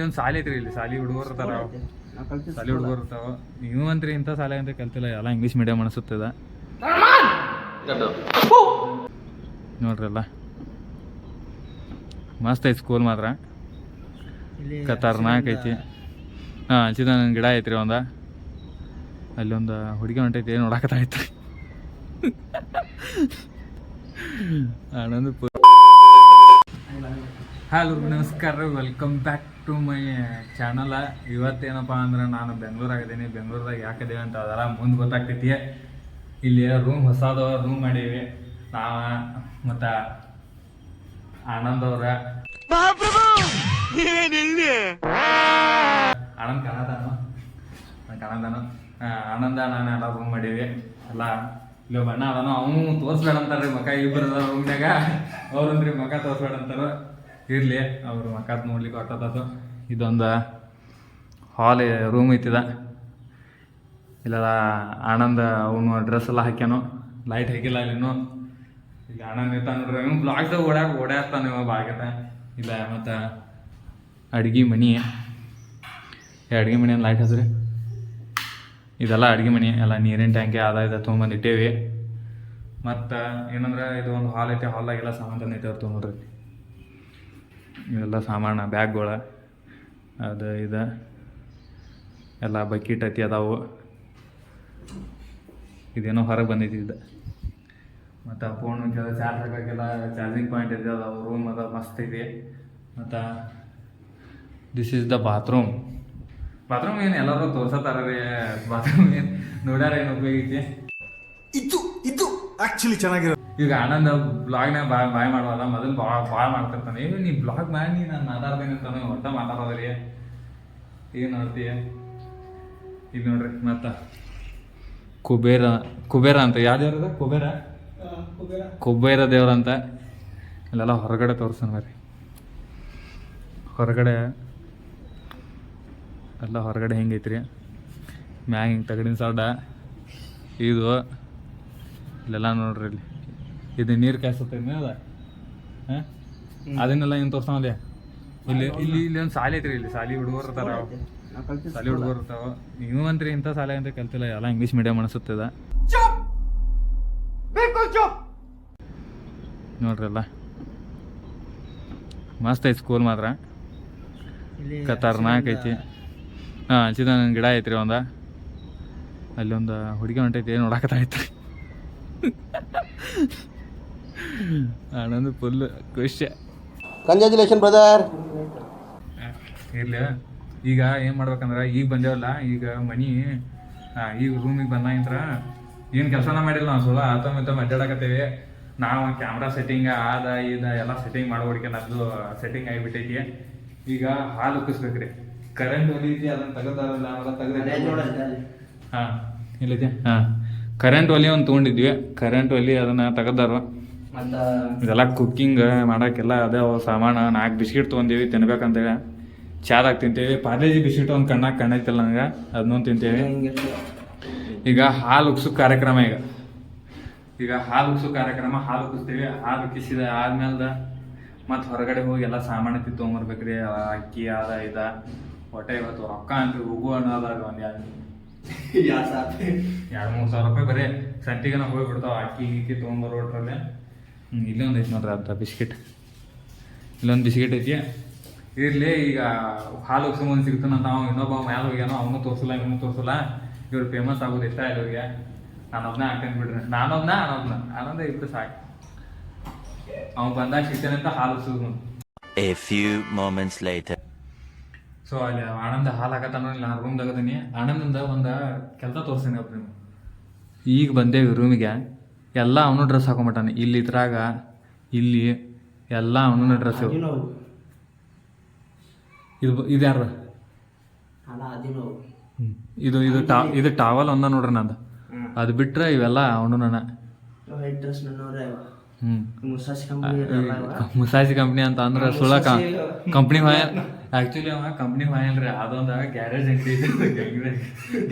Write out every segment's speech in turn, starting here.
ಇಲ್ಲಿ ಒಂದು ಸಾಲಿ ಐತ್ರಿ ಇಲ್ಲಿ ಸಾಲಿ ಹುಡುಗರು ಇರ್ತಾರ. ಸಾಲಿ ಹುಡುಗರು ಇರ್ತಾವ. ನೀವು ಅಂತ್ರಿ ಇಂಥ ಸಾಲೆ ಅಂತ ಕಲ್ತಿಲ್ಲ ಎಲ್ಲ ಇಂಗ್ಲೀಷ್ ಮೀಡಿಯಂ ಅನಿಸುತ್ತದ. ನೋಡ್ರಲ್ಲ ಮಸ್ತ್ ಐತಿ ಸ್ಕೂಲ್ ಮಾತ್ರ. ಖತರ್ನಾಕ್ ಐತಿ. ಹಾಂ ಹಚ್ಚಿದ ನನ್ನ ಗಿಡ ಐತ್ರಿ ಒಂದ. ಅಲ್ಲಿ ಒಂದು ಹುಡುಗಿ ಹೊಂಟೈತಿ ನೋಡಾಕತ್ತ ಐತ್ರಿ. ಆನಂದ ಹಲೋ ನಮಸ್ಕಾರ welcome back to my channel ಇವತ್ತೇನಪ್ಪ ಅಂದ್ರೆ ನಾನು ಬೆಂಗಳೂರಾಗಿದ್ದೀನಿ. ಯಾಕೆ ಯಾಕದೇವೆ ಅಂತ ಅದರ ಮುಂದೆ ಗೊತ್ತಾಗ್ತೈತಿ ಇಲ್ಲಿ ರೂಮ್ ಹೊಸದ ರೂಮ್ ಮಾಡೀವಿ. ನಾವ ಮತ್ತು ಆನಂದ್ ಅವ್ರ. ಆನಂದ್ ಕನ್ನಡನು ಕನ್ನಡನು ಆನಂದ ನಾನು ಎಲ್ಲ ರೂಮ್ ಮಾಡೀವಿ. ಎಲ್ಲ ಇಲ್ಲಿ ಬಣ್ಣ ಅದನ್ನು ಅವನು ತೋರಿಸ್ಬೇಡ ಅಂತಾರ್ರಿ ಮಕ ಇಬ್ಬರು ರೂಮ್ನಾಗ ಅವ್ರಂದ್ರಿ ಮಕ ತೋರಿಸ್ಬೇಡ ಅಂತಾರ ಇರ್ಲಿ, ಅವ್ರ ಮಕ ನೋಡ್ಲಿಕ್ಕೆ ಹೊಟ್ಟದದು ಇದೊಂದು ಹಾಲ್ ರೂಮ್ ಐತಿದ ಇಲ್ಲ ಆನಂದ ಅವನು ಡ್ರೆಸ್ ಎಲ್ಲ ಹಾಕ್ಯಾನು. ಲೈಟ್ ಹಾಕಿಲ್ಲ ಅಲ್ಲಿನೂ ಇಲ್ಲಿ ಆನಂದ್ ಇತ್ತ ನೋಡ್ರಿ. ಇವ್ನು ಬ್ಲಾಕ್ದಾಗ ಓಡ್ಯಾಕ ಓಡಾಡ್ತಾನೆ ಇವ ಬಾಗತ ಇಲ್ಲ ಮತ್ತು ಅಡ್ಗೆ ಮನಿ. ಅಡ್ಗೆ ಮನೆ ಲೈಟ್ ಹಚ್ರಿ ಇದೆಲ್ಲ ಅಡ್ಗೆ ಮನೆ. ಎಲ್ಲ ನೀರಿನ ಟ್ಯಾಂಕಿ ಅದ ಇದೆ ತೊಗೊಂಬಂದು ಇಟ್ಟೇವಿ. ಮತ್ತು ಏನಂದ್ರೆ ಇದು ಒಂದು ಹಾಲ್ ಐತೆ. ಹಾಲ್ದಾಗೆಲ್ಲ ಸಾಮಾನು ತಂದು ಇಟ್ಟವ್ರು ತೊಗೊಂಡ್ರಿ ಇವೆಲ್ಲ ಸಾಮಾನು, ಬ್ಯಾಗ್ಗಳು, ಅದು ಇದು, ಎಲ್ಲ ಬಕೀಟ್ ಐತಿ ಅದಾವು. ಇದೇನೋ ಹೊರಗೆ ಬಂದೈತಿ ಇದು ಮತ್ತು ಫೋನ್ ಚಾರ್ಜ್ ಹಾಕೋಕ್ಕೆಲ್ಲ ಚಾರ್ಜಿಂಗ್ ಪಾಯಿಂಟ್ ಇದೆ, ಅದಾವ ರೂಮ್ ಅದ ಮಸ್ತ್ ಇದೆ. ಮತ್ತು this is the bathroom bathroom ಏನು ಎಲ್ಲರೂ ತೋರ್ಸತ್ತಾರ ರೀ ಬಾತ್ರೂಮ್ ಏನು ನೋಡ್ಯಾರ ಏನು ಉಪಯೋಗ ಐತಿ? ಇದು ಇದು ಆ್ಯಕ್ಚುಲಿ ಚೆನ್ನಾಗಿರೋ ಈಗ ಆನಂದ ಬ್ಲಾಗ್ನಾಗ ಬಾಯ್ ಬಾಯ್ ಮಾಡೋಲ್ಲ ಮೊದಲು ಭಾಳ ಭಾಳ ಮಾಡ್ತಿರ್ತಾನೆ. ಏನು ನೀ ಬ್ಲಾಗ್ ಮಾಡಿ, ನಾನು ಮಾತಾಡ್ತೇನೆ ಅಂತಾನೆ ಒಟ್ಟ ಮಾತಾಡೋದ್ರಿ. ಏನು ನೋಡ್ತೀಯ ಇಲ್ಲಿ ನೋಡ್ರಿ, ಮತ್ತ. ಕುಬೇರ ಕುಬೇರ ಅಂತ ಯಾವ ದೇವ್ರದ ಕುಬೇರ? ಕುಬೇರ ದೇವ್ರ ಅಂತ. ಇಲ್ಲೆಲ್ಲ ಹೊರಗಡೆ ತೋರಿಸೋಣ ಬರ್ರಿ. ಹೊರಗಡೆ ಎಲ್ಲ ಹೊರಗಡೆ ಹೆಂಗೈತ್ರಿ? ಮ್ಯಾಗ ಹಿಂಗೆ ತಗಡಿನ ಸಾಡ. ಇದು, ಇಲ್ಲೆಲ್ಲ ನೋಡ್ರಿ ಇಲ್ಲಿ. ಇದು ನೀರು ಕಾಯಿಸುತ್ತೆ ಅದ ಹಾಂ? ಅದನ್ನೆಲ್ಲ ಏನು ತೋರ್ಸೋದೇ ಇಲ್ಲಿ ಇಲ್ಲಿ ಇಲ್ಲಿ ಒಂದು ಸಾಲಿ ಐತ್ರಿ ಇಲ್ಲಿ ಸಾಲಿ ಹುಡುಗರು ಇರ್ತಾರ ಸಾಲಿ ಹುಡುಗರು ಇರ್ತಾವ. ನೀವು ಅಂತ್ರಿ ಇಂಥ ಸಾಲೆ ಅಂತ ಕಲ್ತಿಲ್ಲ ಎಲ್ಲ ಇಂಗ್ಲೀಷ್ ಮೀಡಿಯಮ್ ಅನಿಸುತ್ತದ ನೋಡ್ರಲ್ಲ ಮಸ್ತ್ ಐತಿ ಸ್ಕೂಲ್ ಮಾತ್ರ. ಖತರ್ನಾಕ್ ಐತಿ. ಹಾಂ ಹಚ್ಚಿದ ನನ್ನ ಗಿಡ ಐತ್ರಿ ಒಂದ. ಅಲ್ಲಿ ಒಂದು ಹುಡುಗಿ ಹೊಂಟೈತಿ ನೋಡಾಕತ್ತ ಐತ್ರಿ. ಆನಂದ್ ಫುಲ್ ಖುಷಿ ಕಂಗ್ರ್ಯಾಚುಲೇಷನ್ ಬ್ರದರ್ ಇಲ್ಲ ಈಗ ಏನು ಮಾಡ್ಬೇಕಂದ್ರೆ ಈಗ ಬಂದೇವಲ್ಲ ಈಗ ಮನಿ ಈಗ ರೂಮಿಗೆ ಬಂದಾಗಿಂತ್ರ ಏನು ಕೆಲಸನ ಮಾಡಿಲ್ಲ ನಾವು ಸುಲ ಆತ ಮತ್ತೆ ಅಡ್ಡಾಡಕತ್ತೇವೆ ನಾವು ಕ್ಯಾಮ್ರಾ ಸೆಟ್ಟಿಂಗ್ ಆದ ಇದ ಎಲ್ಲ ಸೆಟ್ಟಿಂಗ್ ಮಾಡ್ಬಿಡ್ಕೆ ನಮ್ದು ಸೆಟ್ಟಿಂಗ್ ಆಗಿಬಿಟ್ಟೈತಿ. ಈಗ ಹಾಲು ಉಕ್ಕಿಸ್ಬೇಕ್ರಿ ಕರೆಂಟ್ ಒಲಿತಿ ಅದನ್ನ ತೆಗದಾರಲ್ಲ ಅವೆಲ್ಲ ತೆಗೆದ ಹಾಂ ಇಲ್ಲೈತೆ? ಹಾಂ. ಕರೆಂಟ್ ಒಲಿ ಒಂದು ತೊಗೊಂಡಿದ್ವಿ. ಕರೆಂಟ್ ಒಲಿ ಅದನ್ನ ತೆಗದಾರ ಇದೆಲ್ಲ ಕುಕ್ಕಿಂಗ್ ಮಾಡಕ್ಕೆಲ್ಲ ಅದೇ ಸಾಮಾನ ನಾಲ್ಕು ಬಿಸ್ಕಿಟ್ ತೊಗೊಂದೇವಿ ತಿನ್ಬೇಕಂತೇಳಿ. ಚಾದಾಗ ತಿಂತೇವಿ ಪಾರ್ಲೇಜಿ ಬಿಸ್ಕಿಟ್ ಒಂದು ಕಣ್ಣಾಗ ಕಣ್ಣೈತಿಲ್ಲ ನನಗೆ ಅದನ್ನೊಂದು ತಿಂತೇವಿ. ಈಗ ಹಾಲು ಉಗ್ಸೋ ಕಾರ್ಯಕ್ರಮ ಈಗ. ಈಗ ಹಾಲು ಉಗ್ಸೋ ಕಾರ್ಯಕ್ರಮ ಹಾಲು ಉಕ್ಕಿಸ್ತೇವೆ ಹಾಲು ಉಕ್ಕಿಸಿದ ಆದ್ಮೇಲೆ ಮತ್ತು ಹೊರಗಡೆ ಹೋಗಿ ಎಲ್ಲ ಸಾಮಾನು ತಿ ತೊಗೊಂಬರ್ಬೇಕ್ರಿ ಅಕ್ಕಿ ಅದ ಇದ. ಹೊಟ್ಟೆ ಇವತ್ತು ರೊಕ್ಕ ಅಂತ ಹೋಗು ಅನ್ನೋದ ಒಂದು ಎರಡು ಎರಡು ಮೂರು ಸಾವಿರ ರೂಪಾಯಿ ಬರೀ ಸಂತಿಗೆನ ಹೋಗ್ಬಿಡ್ತಾವ ಅಕ್ಕಿ ಗಿಕ್ಕಿ ಹ್ಞೂ ಇಲ್ಲೇ ಒಂದು ಐತಿ ನೋಡ್ರಿ ಅರ್ಧ ಬಿಸ್ಕೆಟ್. ಇಲ್ಲೊಂದು ಬಿಸ್ಕೆಟ್ ಐತಿ. ಇರಲಿ ಈಗ ಹಾಲು ಸಿಗ್ತಾನೆ ಸಿಗ್ತಾನಂತ ಅವ ಇನ್ನೊಬ್ಬ ಮ್ಯಾಲ ಹೋಗ್ಯಾನೋ ಅವನು ತೋರಿಸಲ್ಲ ಇವನು ತೋರಿಸಲ್ಲ. ಇವ್ರು ಫೇಮಸ್ ಆಗೋದು ಇಷ್ಟ ಇಲ್ಲ ಇವ್ರಿಗೆ? ನಾನು ಒಬ್ಬನೇ ಹಾಕ್ತೇನೆ ಬಿಡ್ರಿ. ನಾನೊಬ್ನ ನಾನೊಬ್ನ ಆನಂದ ಇಬ್ಬರು ಸಾಕು. ಅವ್ನು ಬಂದಾಗ ಸಿಗ್ತಾನೆ ಅಂತ ಹಾಲು ಉಗ್ಸಿದ್ನು a few moments later. So ಅಲ್ಲಿ ಆನಂದ ಹಾಲು ಹಾಕತ್ತಾನ ನಾನು ರೂಮ್ದಾಗ ಅದೀನಿ. ಆನಂದಿಂದ ಒಂದು ಕೆಲಸ ತೋರಿಸ್ತೀನಿ ಒಬ್ಬ ಈಗ ಬಂದೇವಿ ರೂಮಿಗೆ ಎಲ್ಲ ಅವನು ಡ್ರೆಸ್ ಹಾಕೊಂಬಿಟ್ಟಾನೆ. ಇಲ್ಲಿ ಇದ್ರಾಗ ಇಲ್ಲಿ ಎಲ್ಲ ಅವನ ಡ್ರೆಸ್ ಇದು ಇದು ಯಾರು. ಇದು ಇದು ಟಾ ಇದು ಟಾವಲ್ ಒಂದ ನೋಡ್ರಿ ನಂದು. ಅದು ಬಿಟ್ರೆ ಇವೆಲ್ಲ ಅವನು ನನ್ನ. ಮುಸಾಸಿ ಕಂಪ್ನಿ ಅಂತ ಅಂದ್ರೆ ಸುಳ್ಳ ಕಂಪ್ನಿ ಹೊಯ ಆಕ್ಚುಲಿ ಅವ ಕಂಪ್ನಿ ಹೊಯಲ್ರಿ ಅದೊಂದು ಗ್ಯಾರೇಜ್ ಅಂಗಡಿ.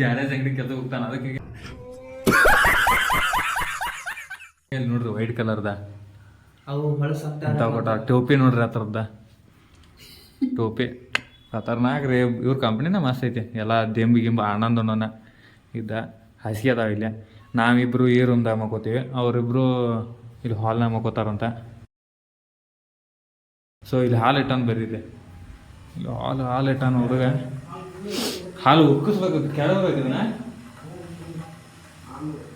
ಗ್ಯಾರೇಜ್ ಅಂಗಡಿ ಕೆಲಸ ಹೋಗ್ತಾನೆ. ಅದಕ್ಕೆ ಇಲ್ಲಿ ನೋಡ್ರಿ ವೈಟ್ ಕಲರ್ದ ಅವು ಬಳಸಂತ ಟೋಪಿ ನೋಡ್ರಿ ಆ ಥರದ್ದ. ಟೋಪಿ. ಖತರ್ನಾಕ್ ರೀ ಇವ್ರ ಕಂಪ್ನಿನ ಮಸ್ತ್ ಐತಿ. ಎಲ್ಲ ದೆಂಬಿ ಗಿಂಬ ಆನಂದ್ ಉಣ್ಣೋನ ಇದ್ದ. ಹಾಸಿಗೆ ಅದಾವ ಇಲ್ಲೇ. ನಾವಿಬ್ಬರು ಈ ರೂಮ್ದಾಗ ಮಕ್ಕೋತೀವಿ. ಅವರಿಬ್ಬರು ಇಲ್ಲಿ ಹಾಲ್ನಾಗ ಮಕ್ಕೋತಾರಂತ. ಸೊ ಇಲ್ಲಿ ಹಾಲು ಇಟ್ಟನ್ ಬರೀದೆ ಇಲ್ಲಿ ಹಾಲು ಹಾಲು ಇಟ್ಟಾನ ಹುಡುಗ ಹಾಲು ಉಕ್ಕಿಸ್ಬೇಕು ಕೆಳಬೇಕು ಇದನ್ನ.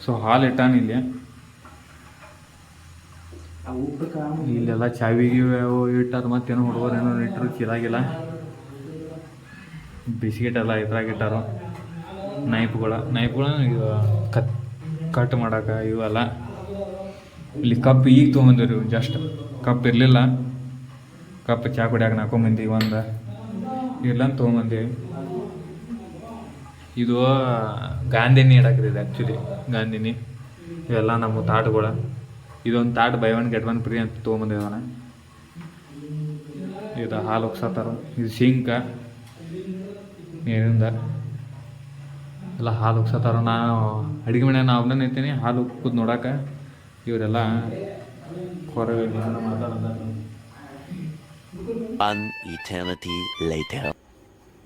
ಸೊ ಹಾಲು ಇಟ್ಟಾನ ಇಲ್ಲಿ. ಇಲ್ಲೆಲ್ಲ ಚಾವಿ ಗಿವಿ ಅವು ಇಟ್ಟಾರ ಮತ್ತೇನು ಹುಡುಗರು ಏನೋ ಇಟ್ಟರು ಚಿರಾಗಿಲ್ಲ ಬಿಸ್ಕೆಟ್ ಎಲ್ಲ ಇದ್ರಾಗ ಇಟ್ಟಾರ. ನೈಪ್ಗಳ ನೈಪ್ಗಳ ಕತ್ ಕಟ್ ಮಾಡಕ್ಕೆ ಇವೆಲ್ಲ. ಇಲ್ಲಿ ಕಪ್ ಈಗ ತೊಗೊಂಬಂದಿರಿ ಜಸ್ಟ್ ಕಪ್ ಇರಲಿಲ್ಲ. ಕಪ್ ಚಾ ಕುಡಿಯಾಕ ನಾಕೊಂಬಂದಿ ಒಂದು. ಇಲ್ಲ ಅಂತ ತೊಗೊಂಬಂದಿವಿ ಇದು ಗಾಂಧಿನಿ ಇಡಕ್ರಿ ಇದು ಆ್ಯಕ್ಚುಲಿ ಗಾಂಧಿನಿ. ಇವೆಲ್ಲ ನಮ್ಮ ತಾಟುಗಳು. ಇದೊಂದು ತಾಟ್ buy one get one free ಅಂತ ತೊಗೊಂಬಂದಿದ್ದಾನೆ. ಇದು ಹಾಲು ಒಗ್ಸತ್ತಾರ ಇದು ಸಿಂಕ ನೀರಿಂದ ಎಲ್ಲ ಹಾಲು ಒಗ್ಸತ್ತಾರ ನಾನು ಅಡುಗೆ ಮನೆ ನಾ ಅವನ ನಿಂತೀನಿ. ಹಾಲು ಉಕ್ಕುದ್ ನೋಡಕ್ಕೆ ಇವರೆಲ್ಲ ಹೊರಗೆ ಮಾತಾಡೋದು.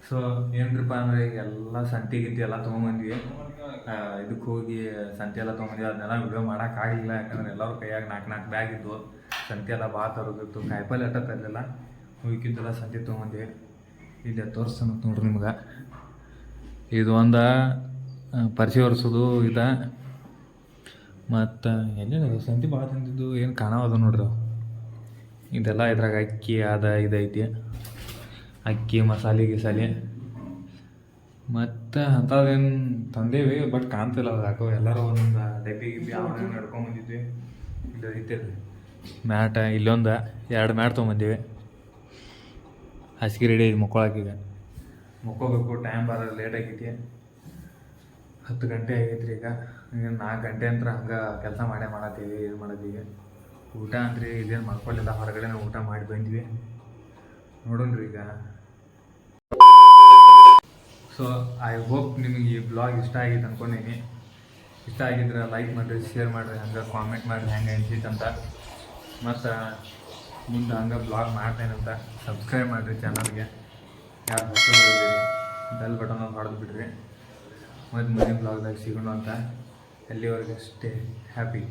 ಸೊ ಏನ್ರಪ್ಪ ಅಂದರೆ ಎಲ್ಲ ಸಂತಿ ಗಿಂತಿ ಎಲ್ಲ ತೊಗೊಂಬಂದ್ವಿ. ಇದಕ್ಕೆ ಹೋಗಿ ಸಂತೆ ಎಲ್ಲ ತೊಗೊಂಬಂದ್ವಿ. ಅದನ್ನೆಲ್ಲ ವಿಡಿಯೋ ಮಾಡೋಕ್ಕಾಗಲಿಲ್ಲ ಯಾಕಂದ್ರೆ ಎಲ್ಲರ ಕೈಯಾಗ ನಾಲ್ಕು ನಾಲ್ಕು ಬ್ಯಾಗ್ ಇದ್ವು. ಸಂತೆ ಎಲ್ಲ ಭಾಳ ತರೋದಿತ್ತು. ಕಾಯಿಪಲ್ಲೆ ಅಟ್ಟ ತರಲಿಲ್ಲ. ಉಳ್ಕಿದ್ದೆಲ್ಲ ಸಂತೆ ತೊಗೊಂಬಂದ್ವಿ. ಇಲ್ಲಿ ತೋರಿಸ್ತಾನ ನೋಡ್ರಿ ನಿಮ್ಗೆ. ಇದು ಒಂದು ಪರಿಚಯ ಒರೆಸೋದು ಇದ. ಮತ್ತು ಎಲ್ಲಿ ಸಂತಿ ಭಾಳ ತಿಂದಿದ್ದು. ಏನು ಕಾಣವದು ನೋಡ್ರಿ ಇದೆಲ್ಲ ಇದ್ರಾಗ ಅಕ್ಕಿ ಅದ ಇದೈತಿ. ಅಕ್ಕಿ, ಮಸಾಲೆ, ಗಿಸಾಲೆ. ಮತ್ತು ಅಂಥದ್ದೇನು ತಂದೇವಿ ಬಟ್ ಕಾಣ್ತಿಲ್ಲ ಅದು ಯಾಕೋ ಎಲ್ಲರೂ ಒಂದೊಂದು ಡಬ್ಬಿ ಗಿಬ್ಬಿ ಅವನ್ನ ನಡ್ಕೊಂಬಂದಿದ್ವಿ ಇದು ಐತಿಲ್ಲ ಮ್ಯಾಟ ಇಲ್ಲೊಂದು, ಎರಡು ಮ್ಯಾಟ್ ತೊಗೊಂಬಂದಿವಿ. ಹಾಸಿಗೆ ರೆಡಿ ಮುಕ್ಕೊಳಕೀಗ ಮುಕ್ಕೋಬೇಕು ಟೈಮ್ ಬರೋ ಲೇಟ್ ಆಗೈತಿ. ಹತ್ತು ಗಂಟೆ ಆಗೈತ್ರಿ ಈಗ. ಈಗ ನಾಲ್ಕು ಗಂಟೆ ಅಂತ ಹಂಗೆ ಕೆಲಸ ಮಾಡೇ ಮಾಡತ್ತೀವಿ, ಏನು ಮಾಡತ್ತೀವಿ ಊಟ ಅಂದ್ರೆ, ಇದೇನು ಮಾಡ್ಕೊಳ್ಳಿಲ್ಲ ಹೊರಗಡೆ ಊಟ ಮಾಡಿ ಬಂದ್ವಿ. ನೋಡೋಣ್ರಿ ಈಗ. ಸೊ ಐ ಹೋಪ್ ನಿಮಗೆ ಈ ಬ್ಲಾಗ್ ಇಷ್ಟ ಆಗಿತ್ತು ಅಂದ್ಕೊಂಡೀನಿ ಇಷ್ಟ ಆಗಿದ್ರೆ ಲೈಕ್ ಮಾಡಿರಿ ಶೇರ್ ಮಾಡಿರಿ, ಹಂಗೆ ಕಾಮೆಂಟ್ ಮಾಡಿರಿ, ಹೆಂಗೆ ಅನ್ಸಿತ್ತು ಅಂತ. ಮತ್ತು, ಮುಂದೆ ಹಂಗೆ ಬ್ಲಾಗ್ ಮಾಡ್ತೇನಂತ ಸಬ್ಸ್ಕ್ರೈಬ್ ಮಾಡಿರಿ ಚಾನಲ್ಗೆ ಯಾರು ಹೊಸಬರು ಬೆಲ್ ಬಟನ್ ಹೊಡೆದು ಬಿಡ್ರಿ. ಮತ್ತು ಮುಂದಿನ ಬ್ಲಾಗ್ದಾಗ ಸಿಗೋಣ ಅಂತ. ಅಲ್ಲಿವರೆಗೆ ಸ್ಟೇ ಹ್ಯಾಪಿ